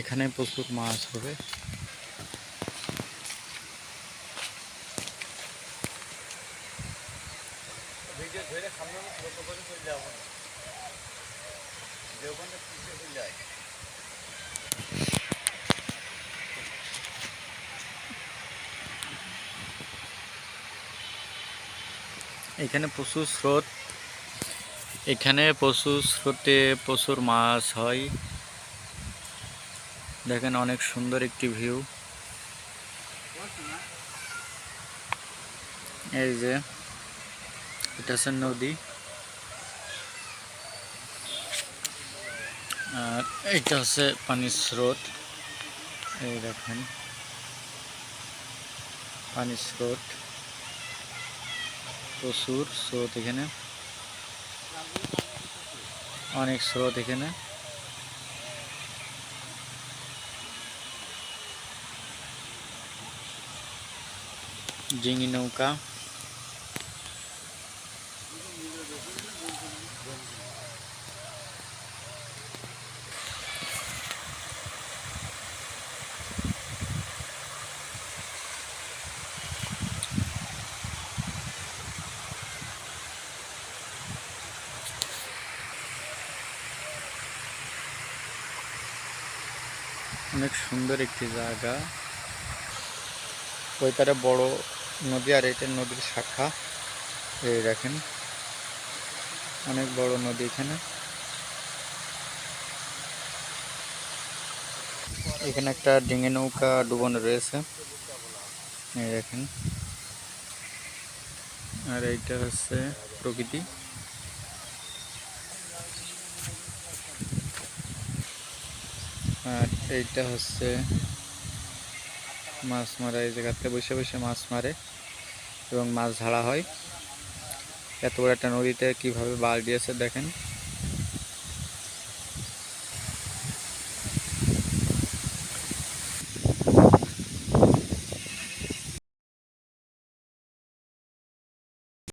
এখানে প্রচুর মাছ হবে। এখানে প্রচুর স্রোত। এখানে প্রচুর স্রোতে প্রচুর মাছ হয়। দেখেন অনেক সুন্দর একটি ভিউ। এই যে, এটা হচ্ছে নদী। আর এইটা হচ্ছে পানির স্রোত। এই দেখেন, পানির স্রোত। প্রচুর স্রোত এখানে। অনেক স্রোত এখানে। ডিঙি নৌকা অনেক সুন্দর একটি জায়গা ওই তারে বড় নদী আর এটা নদীর শাখা। এই দেখেন, অনেক বড় নদী এখানে। এখানে একটা ডিঙে নৌকা ডুবানো রয়েছে। এই দেখেন। আর এইটা হচ্ছে প্রকৃতি। আর এইটা হচ্ছে মাছ মারা, এই জায়গাতে বসে বসে মাছ মারে এবং মাছ ঝাড়া হয়। এত বড় একটা নদীতে কীভাবে বাল দিয়েছে দেখেন।